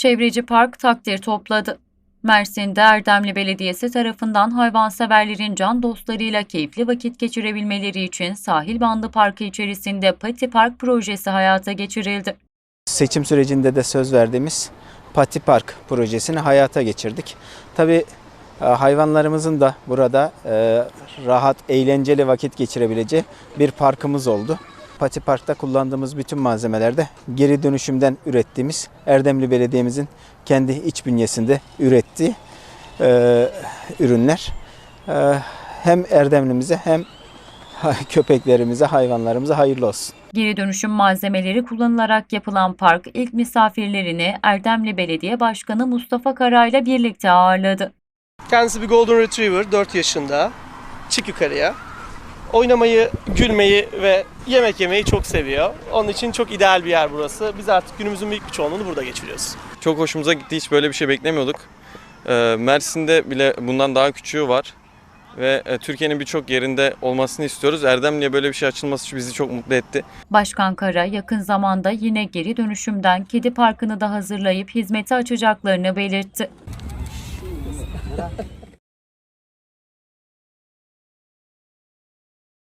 Çevreci Park takdir topladı. Mersin'de Erdemli Belediyesi tarafından hayvanseverlerin can dostlarıyla keyifli vakit geçirebilmeleri için Sahil Bandı Parkı içerisinde Pati Park projesi hayata geçirildi. Seçim sürecinde de söz verdiğimiz Pati Park projesini hayata geçirdik. Tabii e, hayvanlarımızın da burada e, rahat, eğlenceli vakit geçirebileceği bir parkımız oldu. Pati Park'ta kullandığımız bütün malzemelerde geri dönüşümden ürettiğimiz Erdemli Belediye'mizin kendi iç bünyesinde ürettiği e, ürünler. E, hem Erdemlimize hem köpeklerimize, hayvanlarımıza hayırlı olsun. Geri dönüşüm malzemeleri kullanılarak yapılan park ilk misafirlerini Erdemli Belediye Başkanı Mustafa Kara ile birlikte ağırladı. Kendisi bir Golden Retriever, 4 yaşında. Çık yukarıya. Oynamayı, gülmeyi ve yemek yemeyi çok seviyor. Onun için çok ideal bir yer burası. Biz artık günümüzün büyük bir çoğunluğunu burada geçiriyoruz. Çok hoşumuza gitti. Hiç böyle bir şey beklemiyorduk. Ee, Mersin'de bile bundan daha küçüğü var. Ve e, Türkiye'nin birçok yerinde olmasını istiyoruz. Erdemli'ye böyle bir şey açılması bizi çok mutlu etti. Başkan Kara yakın zamanda yine geri dönüşümden kedi parkını da hazırlayıp hizmete açacaklarını belirtti.